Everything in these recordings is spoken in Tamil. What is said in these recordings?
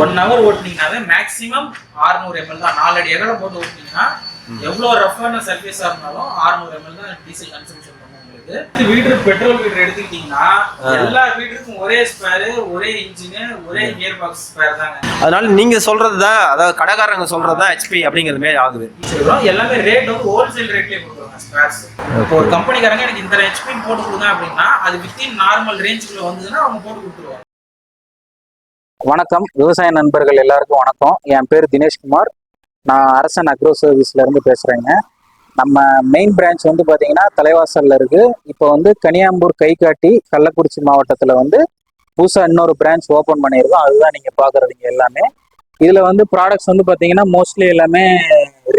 ஒன் ஹவர் ஓட்டுனீங்கனாவே மேக்ஸிமம் 600 எம்எல் தான். நாலு அடி அகலம் போட்டு ஓட்டுனீங்கன்னா எவ்வளவு ரஃப்பான சர்ஃபேஸா இருந்தாலும் 600 எம்எல் தான் டீசல் கன்சம்ஷன் பண்ணும் உங்களுக்கு வீடு பெட்ரோல் வீடு எடுத்துக்கிட்டீங்கன்னா எல்லா வீட்டுக்கும் ஒரே ஸ்பேர் ஒரே இன்ஜின் ஒரே கியர் பாக்ஸ் ஸ்பேர் தாங்க. அதனால நீங்க சொல்றது தான் அதாவது கடைக்காரங்க சொல்றது தான் ஹெச்பி அப்படிங்கிறது மாதிரி ஆகுது. எல்லாமே ரேட் வந்து ஹோல்சேல் ரேட்லயே கொடுக்குறாங்க ஸ்பேர்ஸ் இப்போ ஒரு கம்பெனிக்காரங்க எனக்கு இந்த ஹெச்பி போட்டு கொடுங்க அப்படின்னா அது வித்தின் நார்மல் ரேஞ்சுக்குள்ள வந்ததுன்னா அவங்க போட்டு கொடுத்துருவாங்க. வணக்கம். விவசாய நண்பர்கள் எல்லாருக்கும் வணக்கம். என் பேர் தினேஷ்குமார். நான் அரசன் அக்ரோ சர்வீஸ்ல இருந்து பேசுறேங்க. நம்ம மெயின் பிரான்ச் வந்து பாத்தீங்கன்னா தலைவாசல்ல இருக்கு. இப்போ வந்து கனியாம்பூர் கைகாட்டி கள்ளக்குறிச்சி மாவட்டத்துல வந்து புதுசா இன்னொரு பிரான்ச் ஓபன் பண்ணியிருக்கோம். அதுதான் நீங்க பாக்குறதுங்க எல்லாமே. இதுல வந்து ப்ராடக்ட்ஸ் வந்து பாத்தீங்கன்னா மோஸ்ட்லி எல்லாமே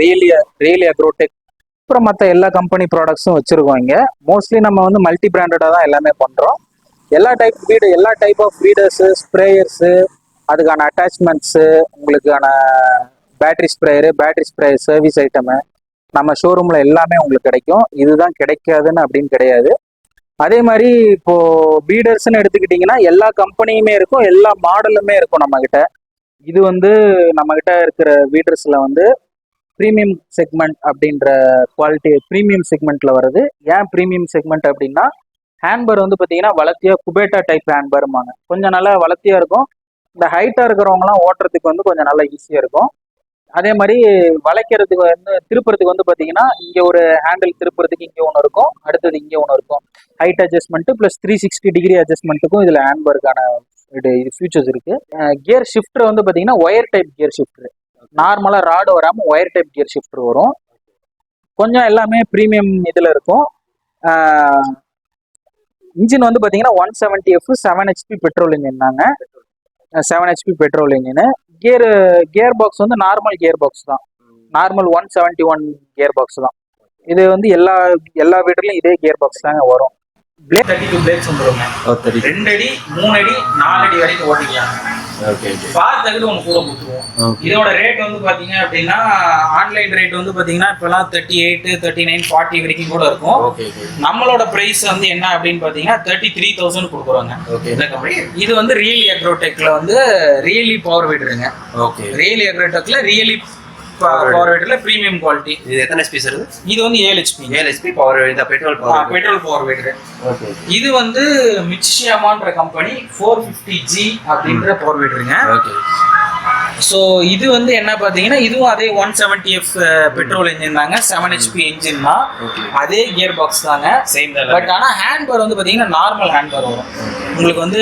ரியலி ரியலி அக்ரோடெக் அப்புறம் மற்ற எல்லா கம்பெனி ப்ராடக்ட்ஸும் வச்சுருக்கோம் இங்கே. மோஸ்ட்லி நம்ம வந்து மல்டி பிராண்டடாக தான் எல்லாமே பண்ணுறோம் எல்லா டைப் வீடு எல்லா டைப் ஆஃப் ஃபீடர்ஸு ஸ்ப்ரேயர்ஸு அதுக்கான அட்டாச்மெண்ட்ஸு உங்களுக்கான battery sprayer battery sprayer service item நம்ம ஷோரூமில் எல்லாமே உங்களுக்கு கிடைக்கும். இதுதான் கிடைக்காதுன்னு அப்படின்னு கிடையாது. அதே மாதிரி இப்போ பீடர்ஸ்ன்னு எடுத்துக்கிட்டிங்கன்னா எல்லா கம்பெனியுமே இருக்கும் எல்லா மாடலுமே இருக்கும் நம்மக்கிட்ட இது வந்து நம்மக்கிட்ட இருக்கிற பீடர்ஸில் வந்து ப்ரீமியம் செக்மெண்ட் அப்படின்ற குவாலிட்டி ப்ரீமியம் செக்மெண்ட்டில் வருது ஏன் ப்ரீமியம் செக்மெண்ட் அப்படின்னா ஹேண்ட்பர் வந்து பார்த்தீங்கன்னா வளர்த்தியா குபேட்டா டைப் ஹேண்ட்பர்மாங்க கொஞ்சம் நல்லா வளர்த்தியா இருக்கும். இந்த ஹைட்டாக இருக்கிறவங்கலாம் ஓட்டுறதுக்கு வந்து கொஞ்சம் நல்லா ஈஸியாக இருக்கும். அதே மாதிரி வளைக்கிறதுக்கு வந்து திருப்புறதுக்கு வந்து பார்த்தீங்கன்னா இங்கே ஒரு ஹேண்டில் திருப்புறதுக்கு இங்கே ஒன்று இருக்கும் அடுத்தது இங்கே ஒன்று இருக்கும். Height adjustment plus three sixty degree அட்ஜஸ்ட்மெண்ட்டுக்கும் இதில் ஹேண்ட்பர்க்கான இது ஃபியூச்சர்ஸ் இருக்கு. கியர் ஷிஃப்டர் வந்து பார்த்தீங்கன்னா ஒயர் டைப் கியர் ஷிஃப்டர் நார்மலாக ராடு வராமல் ஒயர் டைப் கியர் ஷிஃப்டர் வரும். கொஞ்சம் எல்லாமே ப்ரீமியம் இதில் இருக்கும். இன்ஜின் வந்து பார்த்தீங்கன்னா one seventy F seven HP petrol engine தாங்க. Seven HP petrol engine gear gear box வந்து நார்மல் கியர் பாக்ஸ் தான். Normal one seventy one gear box தான். இது வந்து எல்லா எல்லா வீட்டுலையும் இதே கியர் பாக்ஸ் தாங்க வரும். பிளேட் தேர்ட்டி டூ பிளேட்ஸ் வந்துருங்க ரெண்டு அடி மூணு அடி நாலு அடி வரைக்கும் ஓட்டிக்கலாம். ஓகே பார் தகுடு ஒன்று கூட கொடுத்துருவோம். இதோட ரேட் வந்து பாத்தீங்க அப்படின்னா ஆன்லைன் ரேட் வந்து பாத்தீங்கன்னா இப்பெல்லாம் thirty eight thirty nine forty வரைக்கும் கூட இருக்கும். நம்மளோட பிரைஸ் வந்து என்ன அப்படின்னு பாத்தீங்கன்னா தேர்ட்டி த்ரீ தௌசண்ட் கொடுக்குறோங்க இந்த கம்பெனி இது வந்து ரியலி அக்ரோடெக்ல வந்து ரியலி பவர் வீடுங்க ஓகே ரியலி அக்ரோடெக்ல ரியலி பவர் வீடுல பிரீமியம் குவாலிட்டி இது எத்தனை ஸ்பீஸ் இருக்கு இது? வந்து ஏழு ஹெச்பி ஏழு ஹெச்பி பவர் இந்த பெட்ரோல் பவர் பெட்ரோல் பவர் வீடு ஓகே இது வந்து மிச்சியாமான்ற கம்பெனி ஃபோர் ஃபிஃப்டி ஜி அப்படின்ற பவர் வீடுங்க ஓகே ஸோ இது வந்து என்ன பார்த்தீங்கன்னா இதுவும் அதே one seventy F petrol engine தாங்க. செவன் ஹெச்பி இன்ஜின் தான். அதே கியர் பாக்ஸ் தாங்க. சேம் பட் ஆனால் ஹேண்ட்பர் வந்து பார்த்தீங்கன்னா நார்மல் ஹேண்ட்பர் வரும். உங்களுக்கு வந்து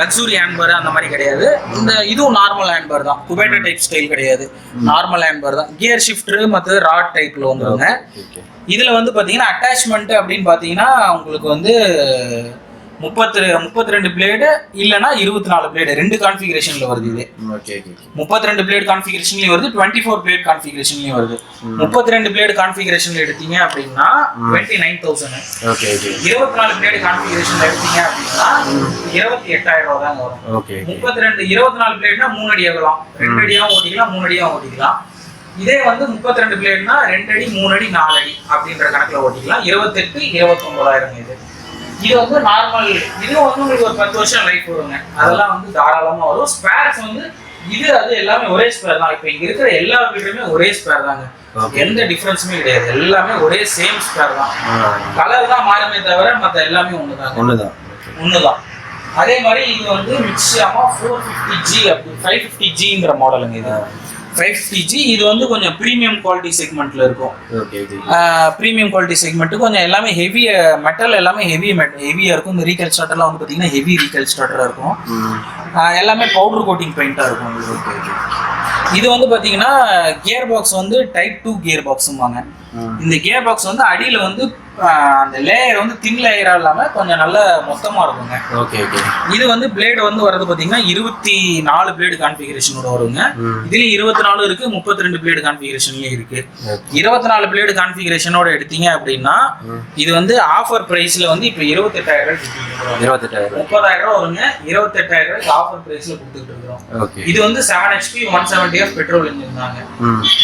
லக்ஸுரி ஹேண்ட்பர் அந்த மாதிரி கிடையாது. இந்த இதுவும் நார்மல் ஹேண்ட்பர் தான். குபேட்டர் டைப் ஸ்டைல் கிடையாது. நார்மல் ஹேண்ட்பர் தான். கியர் ஷிஃப்டர் மற்றது ராட் டைப்ல வந்துருங்க. இதுல வந்து பாத்தீங்கன்னா அட்டாச்மெண்ட் அப்படின்னு பாத்தீங்கன்னா உங்களுக்கு வந்து முப்பத்தி முப்பத்தி ரெண்டு பிளேடு இல்லைன்னா இருபத்தி நாலு பிளேடு ரெண்டு கான்ஃபிகரேஷன்ல வருது இது. முப்பத்தி ரெண்டு பிளேட் கான்ஃபிகரேஷன்லயும் வருது டுவெண்ட்டி ஃபோர் பிளேட் கான்ஃபிகரேஷன்லயும் வருது. முப்பத்தி ரெண்டு பிளேடு கான்ஃபிகரேஷன்ல எடுத்தீங்க அப்படின்னா டுவெண்ட்டி நைன் தௌசண்ட் இருபத்தி நாலு பிளேடு கான்ஃபிகரேஷன்ல எடுத்தீங்க அப்படின்னா இருபத்தி எட்டாயிரம் ரூபாய் தாங்க வரும். ஓகே முப்பத்தி ரெண்டு இருபத்தி நாலு பிளேட்னா மூணு அடி ஆகலாம். ரெண்டு அடியாவும் ஓட்டிக்கலாம் மூணு அடியாவும் ஓட்டிக்கலாம். இதே வந்து முப்பத்தி ரெண்டு பிளேட்னா ரெண்டு அடி மூணு அடி நாலு அடி அப்படின்ற கணக்குல ஓட்டிக்கலாம். இருபத்தெட்டு இருபத்தி ஒன்பதாயிரம் இது. இது வந்து நார்மல் இதுவும் வந்து உங்களுக்கு ஒரு பத்து வருஷம் லைஃப் வருங்க. அதெல்லாம் வந்து தாராளமா வரும். ஸ்பேர்ஸ் வந்து இது அது எல்லாமே ஒரே ஸ்பேர் தான். இப்போ இங்க இருக்கிற எல்லா வீடுமே ஒரே ஸ்பேர் தாங்க. எந்த டிஃபரன்ஸுமே கிடையாது. எல்லாமே ஒரே சேம் ஸ்பேர் தான். கலர் தான் மாறுமே தவிர மற்ற எல்லாமே ஒண்ணுதாங்க. ஒண்ணுதான். ஒண்ணுதான். அதே மாதிரி இது வந்து மிக்ஸியாமா ஃபோர் ஃபிஃப்டி ஜி அப்படி ஃபைவ் ஃபிஃப்டி ஜிங்கிற மாடலுங்க இது. ஃபைவ் ஜி இது வந்து கொஞ்சம் ப்ரீமியம் குவாலிட்டி செக்மெண்ட்ல இருக்கும். ப்ரீமியம் குவாலிட்டி செக்மெண்ட் கொஞ்சம் எல்லாமே ஹெவி மெட்டல் எல்லாமே ஹெவி ஹெவியாக இருக்கும். இந்த ரீகல் ஸ்டார்டர்லாம் வந்து பார்த்தீங்கன்னா ஹெவி ரீகல் ஸ்டார்டராக இருக்கும். எல்லாமே பவுடர் கோட்டிங் பெயிண்டாக இருக்கும். உங்களுக்கு. ஓகே ஓகே இது வந்து பார்த்தீங்கன்னா கியர் பாக்ஸ் வந்து டைப் டூ கியர் பாக்ஸும்பாங்க இந்த கியர் பாக்ஸ் வந்து அடியில் வந்து அந்த லேயர் வந்து தின் லேயராக இல்லாமல் கொஞ்சம் நல்ல மொத்தமாக இருக்குங்க. Okay okay. இது வந்து பிளேடு வந்து வரது பாத்தீங்கன்னா இருபத்தி நாலு பிளேடு கான்ஃபிகரேஷனோட வருங்க. ம். இதுலயும் இருபத்தி நாலு இருக்கு முப்பத்தி ரெண்டு பிளேடு கான்ஃபிகரேஷன்லயும் இருக்கு இருபத்தி நாலு பிளேடு கான்ஃபிகரேஷனோட எடுத்தீங்க அப்படின்னா இது வந்து ஆஃபர் பிரைஸ்ல வந்து இப்போ இருபத்தெட்டாயிரம் ரூபாய் இருபத்தெட்டாயிரம் முப்பதாயிரம் ரூபாய் வருங்க இருபத்தெட்டாயிரம் ரூபாய்க்கு ஆஃபர் பிரைஸ்ல கொடுத்துட்டு இருக்கிறோம். இது வந்து seven HP one seventy F petrol engine தாங்க.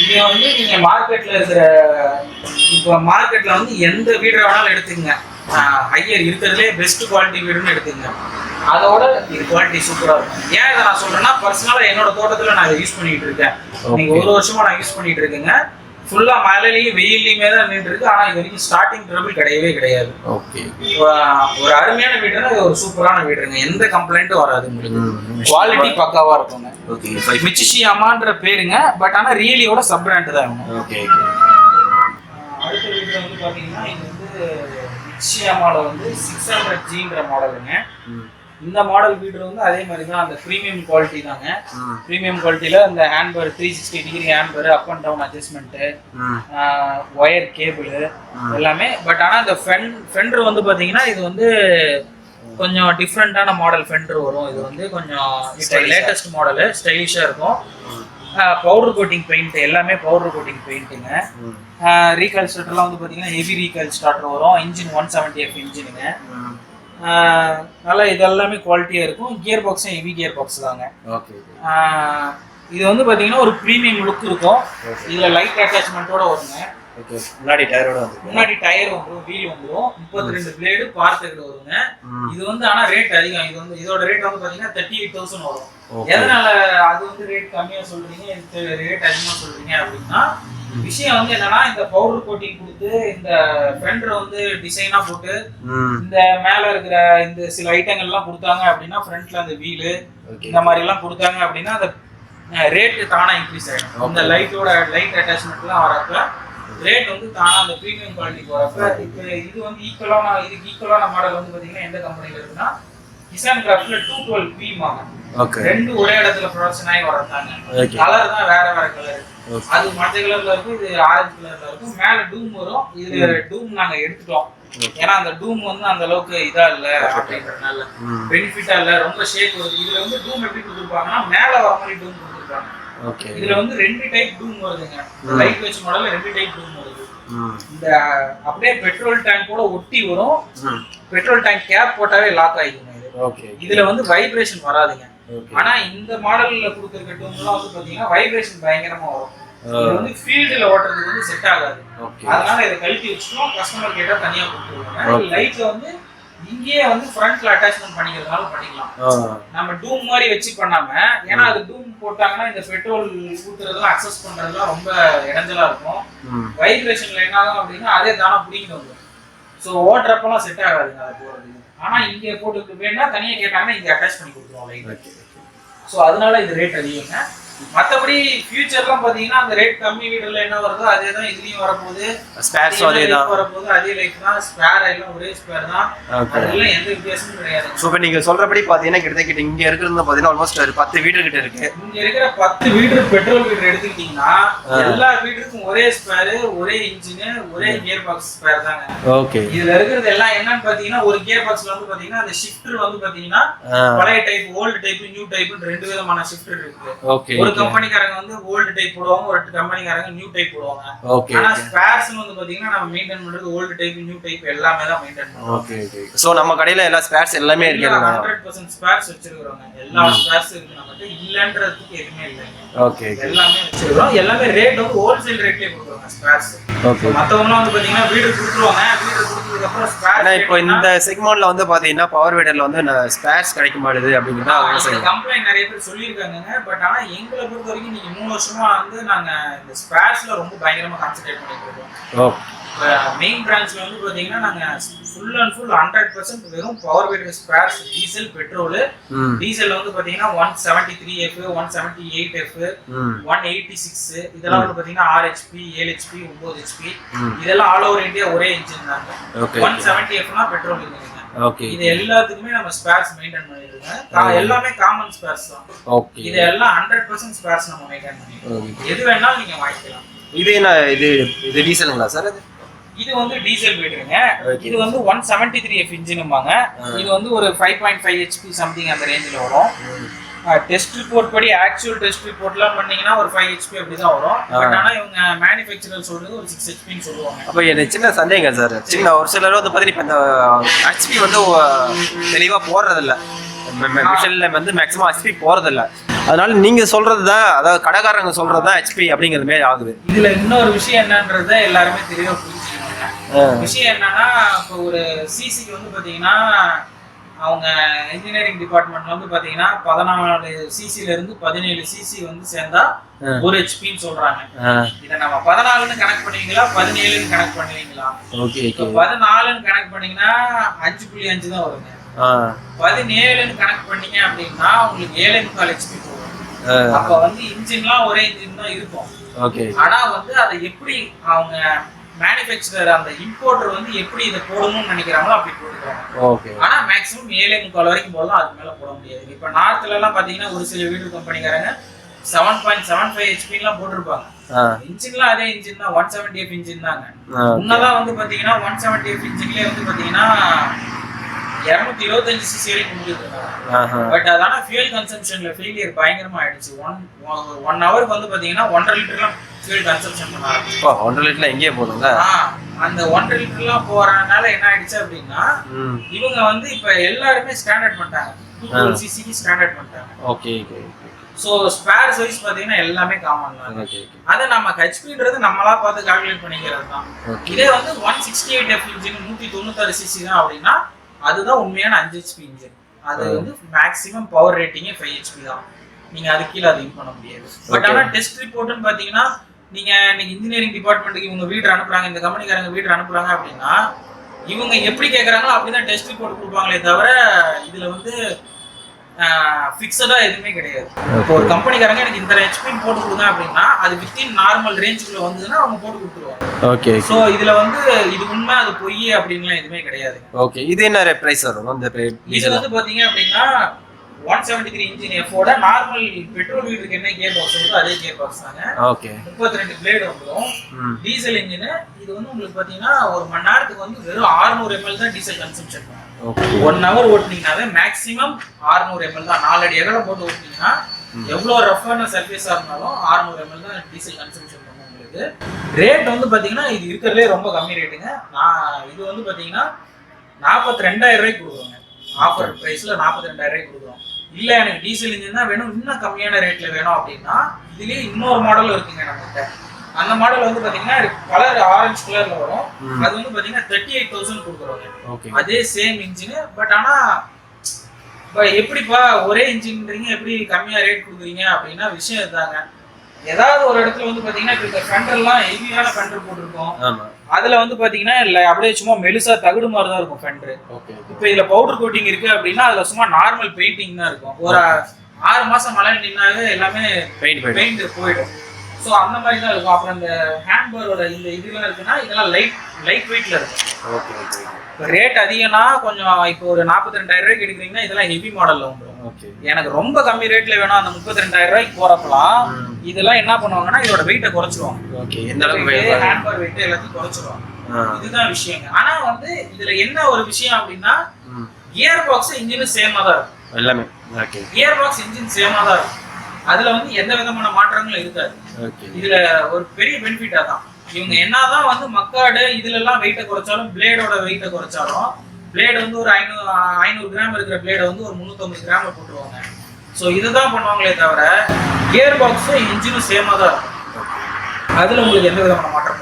இது வந்து நீங்க மார்க்கெட்ல இருக்கிற இப்போ மார்க்கெட்ல வந்து எந்த வீடு வேணாலும் எடுத்துங்க ஹையர் இருக்கிறதுலே பெஸ்ட் குவாலிட்டி வீடுன்னு எடுத்துங்க அதோட இது குவாலிட்டி சூப்பரா இருக்கும். ஏன் இதை நான் சொல்றேன்னா பர்சனலா என்னோட தோட்டத்துல நான் இதை யூஸ் பண்ணிட்டு இருக்கேன். நீங்க ஒரு வருஷமா நான் யூஸ் பண்ணிட்டு இருக்கேங்க. ஃபுல்லா மழையிலையும் வெயிலையுமே தான் நின்று இருக்கு. ஆனா இது வரைக்கும் ஸ்டார்டிங் ட்ரபிள் கிடையவே கிடையாது. ஓகே ஒரு- அருமையான வீடுனா ஒரு சூப்பரான வீடுங்க. எந்த கம்ப்ளைண்ட்டும் வராது உங்களுக்கு. குவாலிட்டி பக்காவா இருக்குங்க. ஓகே ஃபைவ் மிச்சிஷியாமான்ற பேருங்க. பட் ஆனா ரியலியோட சப் பிராண்ட் தான் இவங்க. ஓகே அடுத்த வீட்டில் வந்து பார்த்தீங்கன்னா இது வந்து மிச்சியாமால வந்து சிக்ஸ் ஹண்ட்ரட் ஜின்ற மாடலுங்க இந்த மாடல் வீடு வந்து அதே மாதிரி தான் அந்த ப்ரீமியம் குவாலிட்டி தாங்க. ப்ரீமியம் குவாலிட்டியில் இந்த handlebar three sixty degree handlebar up and down adjustment wire cable எல்லாமே. பட் ஆனால் இந்த ஃபென் ஃபெண்டர் வந்து பார்த்தீங்கன்னா இது வந்து கொஞ்சம் டிஃப்ரெண்ட்டான மாடல் ஃபெண்டர் வரும். இது வந்து கொஞ்சம் இப்போ லேட்டஸ்ட் மாடலு ஸ்டைலிஷாக இருக்கும். பவுடர் கோட்டிங் பெயிண்ட் எல்லாமே பவுடர் கோட்டிங் பெயிண்ட்டுங்க ரீகால் ஸ்டார்டர்லாம் வந்து பார்த்தீங்கன்னா ஹெவி ரீகால் ஸ்டார்டர் வரும். இன்ஜின் ஒன் செவன்ட்டி எஃப் இன்ஜினுங்க நல்லா இது எல்லாமே குவாலிட்டியாக இருக்கும். கியர் பாக்ஸும் ஹெவி கியர் பாக்ஸ் தாங்க ஓகே இது வந்து பார்த்தீங்கன்னா ஒரு ப்ரீமியம் லுக் இருக்கும். இதில் லைட் அட்டாச்மெண்ட்டோட வருங்க. முன்னாடி டயரோட வந்து முன்னாடி டயர் வந்துடும் வீல் வந்துடும் முப்பத்தி ரெண்டு பிளேடு பார்த்துக்கிட்டு வருங்க. இது வந்து ஆனா ரேட் அதிகம். இது வந்து இதோட ரேட் வந்து பாத்தீங்கன்னா தேர்ட்டி எயிட் தௌசண்ட் வரும். எதனால அது வந்து ரேட் கம்மியா சொல்றீங்க? ரேட் அதிகமா சொல்றீங்க அப்படின்னா விஷயம் வந்து என்னன்னா இந்த பவுடர் கோட்டிங் கொடுத்து இந்த ஃபெண்டர் வந்து டிசைனா போட்டு இந்த மேல இருக்கிற இந்த சில ஐட்டங்கள்லாம் கொடுத்தாங்க அப்படின்னா ஃப்ரண்ட்ல அந்த வீலு இந்த மாதிரி எல்லாம் கொடுத்தாங்க அப்படின்னா அந்த ரேட் தானா இன்க்ரீஸ் ஆயிடும். இந்த லைட்டோட லைட் அட்டாச்மெண்ட்லாம் வரப்ப ரேட் வந்து தானா அந்த ப்ரீமியம் குவாலிட்டிக்கு வரப்ப இப்போ இது வந்து ஈக்குவலான இதுக்கு ஈக்குவலான மாடல் வந்து பாத்தீங்கன்னா எந்த கம்பெனில இருக்குன்னா கிசான் கிராஃப்ட்ல டூ டுவெல் பி மாங்க ரெண்டு ஒரே இடத்துல ப்ரொடக்ஷன் ஆகி வரத்தாங்க Okay. கலர் தான் வேற வேற கலர். அது மஞ்சள் கலர்ல இருக்கும் இது ஆரஞ்சு கலர்ல இருக்கும். மேல டூம் வரும். இதுல டூம் நாங்க எடுத்துட்டோம். ஏன்னா அந்த டூம் வந்து அந்த அளவுக்கு இதா இல்ல அப்படின்றதுனால. பெனிஃபிட்டா இல்ல ரொம்ப ஷேக் வருது. இதுல வந்து டூம் எப்படி கொடுத்துருப்பாங்கன்னா மேல வர மாதிரி டூம் கொடுத்துருப்பாங்க. ஓகே இதுல வந்து ரெண்டு டைப் டூம் வருதுங்க. லைட் வச்ச மாடல்ல ரெண்டு டைப் டூம் வருது. இந்த அப்படியே பெட்ரோல் டேங்க் கூட ஒட்டி வரும். பெட்ரோல் டேங்க் கேப் போட்டாவே லாக் இது ஓகே இதுல வந்து வைப்ரேஷன் வராதுங்க. ஆனா இந்த மாடல்ல கொடுத்துருக்க டூம்லாம் வந்து பாத்தீங்கன்னா வைப்ரேஷன் பயங்கரமா வரும். இது வந்து ஃபீல்டுல ஓட்டுறதுக்கு வந்து செட் ஆகாது. அதனால இதை கழட்டி வச்சுட்டோம். கஸ்டமர் கேட்டா தனியா கொடுத்துருவாங்க லைட்ல வந்து இங்கேயே வந்து ஃப்ரண்ட்ல அட்டாச்மெண்ட் பண்ணிக்கிறதுனால பண்ணிக்கலாம். ஆ நம்ம டூம் மாதிரி வச்சு பண்ணாம ஏன்னா அது டூம் போட்டாங்கன்னா இந்த பெட்ரோல் ஊத்துறதுலாம் அக்சஸ் பண்றதுலாம் ரொம்ப இடைஞ்சலா இருக்கும். வைப்ரேஷன்ல என்ன ஆகும் அப்படின்னா அதே தானே பிடிங்கிட்டு வந்துடும் ஸோ ஓட்டுறப்பெல்லாம் செட் ஆகாதுங்க அது போறது. ஆனா இங்க போட்டு வேணா தனியா கேட்டாங்கன்னா இங்க அட்டாச் பண்ணி கொடுத்துருவோம் லைட் ஸோ அதனால இது ரேட் அதிகங்க. மற்றபடி ஃபியூச்சர்லாம் பார்த்தீங்கன்னா அந்த ரேட் கம்மி வீடுல என்ன வருதோ அதே தான் இதுலயும் வரப்போகுது. ஸ்பேர்ஸும் அதே தான். வரப்போகுது. அதே லைஃப் தான். ஸ்பேர் எல்லாம் ஒரே ஸ்பேர் தான். அதெல்லாம் எந்த வித்தியாசமும் கிடையாது. ஸோ இப்போ நீங்கள் சொல்கிறபடி பார்த்தீங்கன்னா கிட்டத்தட்ட இங்கே இருக்கிறது பார்த்தீங்கன்னா ஆல்மோஸ்ட் ஒரு பத்து வீடு கிட்ட இருக்கு. இங்க இருக்கிற பத்து வீடு பெட்ரோல் வீடு எடுத்துக்கிட்டீங்கன்னா எல்லா வீட்டுக்கும் ஒரே ஸ்பேர் ஒரே இன்ஜின் ஒரே கியர் பாக்ஸ் ஸ்பேர் தாங்க. ஓகே இதுல இருக்கிறது எல்லாம் என்னன்னு பாத்தீங்கன்னா ஒரு கியர் பாக்ஸ்ல வந்து பாத்தீங்கன்னா அந்த ஷிஃப்டர் வந்து பாத்தீங்கன்னா பழைய type old type new type ரெண்டு விதமான ஷிஃப்டர் இருக்கு. ஓகே ஒரு கம்பெனிக்காரங்க வந்து ஓல்டு டைப் போடுவாங்க ஒரு கம்பெனிக்காரங்க நியூ டைப் போடுவாங்க. ஓகே ஆனா ஸ்பேர்ஸ் வந்து பாத்தீங்கன்னா நம்ம மெயின்டைன் பண்றது ஓல்டு டைப் நியூ டைப் எல்லாமே தான் மெயின்டைன் பண்ணுவோம். ஓகே ஓகே ஸோ நம்ம கடையில் எல்லா ஸ்பேர்ஸ் எல்லாமே ஹண்ட்ரட் பர்சன்ட் ஸ்பேர்ஸ் வச்சிருக்கிறோங்க. எல்லா ஸ்பேர்ஸ் இருக்கு நம்மகிட்ட இல்லன்றதுக்கு எதுவுமே இல்லைங்க. ஓகே எல்லாமே வச்சிருக்கிறோம். எல்லாமே ரேட் வந்து ஹோல்சேல் ரேட்லயே கொடுக்குறோங்க ஸ்பேர்ஸ் ஓகே மத்தவங்கலாம் வந்து பாத்தீங்கன்னா வீடு கொடுத்துருவாங்க. வீடு ஏன்னா இப்போ இந்த செக்மெண்ட்ல வந்து பாத்தீங்கன்னா பவர் வீடர்ல வந்து ஸ்பேர்ஸ் கிடைக்க மாட்டுது அப்படிங்கிறது அவங்க கம்ப்ளைண்ட் நிறைய பேர் சொல்லியிருக்காங்க பட் ஆனா எங்களை பொறுத்த வரைக்கும் நீங்க மூணு வருஷமா வந்து நாங்க இந்த ஸ்பேர்ஸ்ல ரொம்ப பயங்கரமா கான்சென்ட்ரேட் பண்ணிட்டு இருக்கோம். மெயின் பிரான்ச்ல வந்து பாத்தீங்கன்னா நாங்க full and full hundred percent வெறும் power weeder spares diesel petrol ம். டீசல்ல வந்து பாத்தீங்கன்னா one seventy three F one seventy eight F one eighty six இதெல்லாம் வந்து பாத்தீங்கன்னா ஆறு ஹெச்பி ஏழு ஹெச்பி ஒன்பது ஹெச்பி. இதெல்லாம் ஆல் ஓவர் இந்தியா ஒரே இன்ஜின் தாங்க ஒன் செவன்டி எஃப்னா பெட்ரோல் இன்ஜின் ஓகே இது எல்லாத்துக்குமே நம்ம ஸ்பேர்ஸ் மெயின்டைன் பண்ணிருக்கோம் எல்லாமே காமன் ஸ்பேர்ஸ் தான். ஓகே இது எல்லாம் ஹண்ட்ரட் பர்சன்ட் ஸ்பேர்ஸ் நம்ம மெயின்டைன் பண்ணிருக்கோம் எது வேணாலும் நீங்க வாங்கிக்கலாம். இது என்ன இது இது டீசலுங்களா சார் அது? இது வந்து டீசல் Okay. இது வந்து ஒன் செவன்டி த்ரீ எஃப் இன்ஜினும்பாங்க இது வந்து ஒரு five point five HP something அந்த ரேஞ்சில் வரும். டெஸ்ட் ரிப்போர்ட் படி ஆக்சுவல் டெஸ்ட் ரிப்போர்ட்லாம் பண்ணீங்கன்னா ஒரு ஃபைவ் ஹெச்பி அப்படி தான் வரும். பட் ஆனால் இவங்க மேனுஃபேக்சரர் சொல்றது ஒரு சிக்ஸ் ஹெச்பின்னு சொல்லுவாங்க. அப்போ எனக்கு சின்ன சந்தேகம் சார். சின்ன ஒரு சிலர் வந்து பார்த்தீங்கன்னா இப்போ இந்த ஹெச்பி வந்து தெளிவாக போடுறதில்ல. மிஷினில் வந்து மேக்ஸிமம் ஹெச்பி போகிறதில்ல அதனால நீங்கள் சொல்கிறது தான் அதாவது கடைக்காரங்க சொல்கிறது தான் ஹெச்பி அப்படிங்கிறது மாரி ஆகுது. இதுல இன்னொரு விஷயம் என்னன்றத எல்லாருமே புரிஞ்சுக்கணுங்க ஆ. விஷயம் என்னன்னா இப்போ ஒரு சிசிக்கு வந்து பாத்தீங்கன்னா அவங்க இன்ஜினியரிங் டிபார்ட்மெண்ட்ல வந்து பாத்தீங்கன்னா பதினாலு சிசில இருந்து பதினேழு சிசி வந்து சேர்ந்தா. ஒரு ஹெச்பின்னு சொல்றாங்க. இதை நம்ம பதினாலுன்னு கணக்கு பண்ணுவீங்களா பதினேழுன்னு கணக்கு பண்ணுவீங்களா பதினாலுன்னு கணக்கு பண்ணீங்கன்னா அஞ்சு புள்ளி அஞ்சு தான் வருங்க. பதினேழுன்னு கணக்கு பண்ணீங்க அப்படின்னா உங்களுக்கு ஏழை முக்கால் ஹெச்பி போகும். அப்ப வந்து இன்ஜின்லாம் ஒரே இன்ஜின் தான் இருக்கும். ஆனா வந்து அதை எப்படி அவங்க மேனுஃபேக்சரர் அந்த இம்போர்ட்டர் வந்து எப்படி இதை போடணும்னு நினைக்கிறாங்களோ அப்படி போட்டுக்கிறாங்க. ஓகே ஆனா மேக்ஸிமம் ஏழை முக்கால் வரைக்கும் போடலாம் அதுக்கு மேல போட முடியாது. இப்ப நார்த்ல எல்லாம் பாத்தீங்கன்னா ஒரு சில வீடு கம்பெனிக்காரங்க seven point seven five HP எல்லாம் போட்டிருப்பாங்க. இன்ஜின்லாம் அதே இன்ஜின் தான் ஒன் செவன்டி எஃப் இன்ஜின் தாங்க. முன்னதான் வந்து பாத்தீங்கன்னா ஒன் செவன்டி எஃப் இன்ஜின்லயே வந்து பாத்தீங்கன்னா இருநூத்தி இருபத்தஞ்சு சிசி வரைக்கும் ஆஹா. பட் அது ஆனா ஃபியூல் கன்சம்ஷன்ல ஃபெயிலியர் பயங்கரமா ஆயிடுச்சு. ஒன் ஒன் ஹவருக்கு வந்து பாத்தீங்கன்னா ஒன்றரை லிட்டர்லாம் ஃபியூல் கன்சம்ஷன் பண்ண ஆரம்பிச்சு. ஒன்றரை லிட்டர்ல எங்கேயே போதுங்க அந்த ஒன்றரை லிட்டர்லாம் போறதுனால என்ன ஆயிடுச்சு அப்படின்னா இவங்க வந்து இப்ப எல்லாருமே ஸ்டாண்டர்ட் பண்ணிட்டாங்க. சிசிக்கு ஸ்டாண்டர்ட் பண்ணிட்டாங்க. Okay okay so spare size பாத்தீங்கன்னா எல்லாமே காமன் தான். அதை நம்ம ஹெச்பின்றது நம்மளா பார்த்து கால்குலேட் பண்ணிக்கிறது தான் இதே வந்து one sixty eight F engine நூத்தி தொண்ணூத்தாறு சிசி தான் அப்படின்னா அதுதான் உண்மையான அஞ்சு ஹெச்பி இன்ஜின் அது வந்து மேக்ஸிமம் பவர் ரேட்டிங்கே ஃபைவ் ஹெச்பி தான். நீங்க அது கீழே அது பண்ண முடியாது. பட். ஆனா டெஸ்ட் ரிப்போர்ட்னு பாத்தீங்கன்னா நீங்க இன்னைக்கு இன்ஜினியரிங் டிபார்ட்மெண்ட்டுக்கு இவங்க வீடு அனுப்புறாங்க இந்த கம்பெனிக்காரங்க வீடு அனுப்புறாங்க அப்படின்னா இவங்க எப்படி கேக்குறாங்களோ அப்படிதான் டெஸ்ட் ரிப்போர்ட் கொடுப்பாங்களே தவிர இதுல வந்து ஃபிக்ஸடா எதுவுமே கிடையாது. இப்போ ஒரு கம்பெனிக்காரங்க எனக்கு இந்த ஹெச்பி போட்டு கொடுங்க அப்படின்னா அது வித்தின் நார்மல் ரேஞ்சுக்குள்ள வந்ததுன்னா அவங்க போட்டு கொடுத்துருவாங்க. ஓகே சோ இதுல வந்து இது உண்மை அது பொய் அப்படின்லாம் எதுவுமே கிடையாது. ஓகே இது என்ன பிரைஸ் வரும்? இந்த இது வந்து பாத்தீங்க அப்படின்னா ஒன் செவன்டி த்ரீ இன்ஜின் எஃபோட நார்மல் பெட்ரோல் வீட்டுக்கு என்ன கியர் பாக்ஸ் வருதோ அதே கியர் பாக்ஸ் தாங்க. ஓகே முப்பத்தி ரெண்டு பிளேடு வந்துடும் டீசல் இன்ஜின் இது வந்து உங்களுக்கு பாத்தீங்கன்னா ஒரு மணி நேரத்துக்கு வந்து வெறும் 600 எம்எல் தான் டீசல் கன்சம்ஷன் ஒன் ஹவர் ஓட்டுனீங்கனாவே மேக்ஸிமம் 600 எம்எல் தான். நாலடி அகலம் போட்டு ஓட்டுனீங்கன்னா எவ்வளவு ரஃப்பான சர்ஃபேஸா இருந்தாலும் 600 எம்எல் தான் டீசல் கன்சம்ஷன் பண்ணும் உங்களுக்கு ரேட் வந்து பாத்தீங்கன்னா இது இருக்கிறதுலே ரொம்ப கம்மி ரேட்டுங்க நான் இது வந்து பாத்தீங்கன்னா நாற்பத்தி ரெண்டாயிரம் ரூபாய்க்கு கொடுக்குறோங்க. ஆஃபர் பிரைஸ்ல நாற்பத்தி ரெண்டாயிரம் ரூபாய்க்கு கொடுக்குறோம். இல்ல எனக்கு டீசல் இன்ஜின் தான் வேணும். இன்னும் கம்மியான ரேட்ல வேணும் அப்படின்னா இதுலயே இன்னொரு மாடல் இருக்குங்க நம்மகிட்ட. அந்த மாடல் வந்து பாத்தீங்கன்னா கலர் ஆரஞ்சு கலர்ல வரும். அது வந்து பாத்தீங்கன்னா தேர்ட்டி எயிட் தௌசண்ட் கொடுக்குறோங்க அதே சேம் இன்ஜின் பட் ஆனா இப்ப எப்படிப்பா ஒரே இன்ஜின்றீங்க எப்படி கம்மியா ரேட் கொடுக்குறீங்க அப்படின்னா விஷயம் இதுதாங்க ஏதாவது ஒரு இடத்துல வந்து பாத்தீங்கன்னா இப்ப இந்த ஃபெண்டர்லாம் ஹெவியான ஃபெண்டர் போட்டிருக்கோம். அதுல வந்து பாத்தீங்கன்னா இல்ல அப்படியே சும்மா மெலிசா தகுடு மாதிரி தான் இருக்கும் ஃபெண்டர் ஓகே இப்ப இதுல பவுடர் கோட்டிங் இருக்கு அப்படின்னா அதுல சும்மா நார்மல் பெயிண்டிங் தான் இருக்கும். ஒரு ஆறு மாசம் மழை நின்னாவே எல்லாமே பெயிண்ட் பெயிண்ட் போயிடும். ஸோ அந்த மாதிரி தான் இருக்கும். அப்புறம் இந்த ஹேண்ட்பரோட இந்த இதெல்லாம் இருக்குன்னா இதெல்லாம் லைட் லைட் வெயிட்ல இருக்கும். ஓகே ஓகே இப்போ ரேட் அதிகம்னா கொஞ்சம் இப்போ ஒரு நாற்பத்தி ரெண்டாயிரம் ரூபாய்க்கு எடுக்கிறீங்கன்னா இதெல்லாம் ஹெவி மாடல்ல ஓகே எனக்கு ரொம்ப கம்மி ரேட்ல வேணும் அந்த முப்பத்தி ரெண்டாயிரம் ரூபாய்க்கு போறப்பலாம் இதெல்லாம் என்ன பண்ணுவாங்கன்னா இதோட வெயிட்டை குறைச்சிருவாங்க. ஓகே எந்த அளவுக்கு ஹேண்ட்பர் வெயிட் எல்லாத்தையும் குறைச்சிருவாங்க. இதுதான் விஷயங்க. ஆனா வந்து இதுல என்ன ஒரு விஷயம் அப்படின்னா கியர் பாக்ஸ் இன்ஜின் சேமா தான் இருக்கும். எல்லாமே. கியர் பாக்ஸ் இன்ஜின் சேமா தான் இருக்கும். அதுல வந்து எந்த விதமான மாற்றங்களும் இருக்காது. இதுல ஒரு பெரிய பெனிஃபிட் அதான். இவங்க என்னதான் வந்து மக்காடு இதுல எல்லாம் வெயிட்டை குறைச்சாலும் பிளேடோட வெயிட்டை குறைச்சாலும் பிளேடு வந்து ஒரு ஐநூறு ஐநூறு கிராம் இருக்கிற பிளேடை வந்து ஒரு முந்நூற்றம்பது கிராம்ல போட்டுருவாங்க. ஸோ இதுதான் பண்ணுவாங்களே தவிர கியர் பாக்ஸும் இன்ஜினும் சேமா தான் இருக்கும். அதுல உங்களுக்கு எந்த விதமான மாற்றம்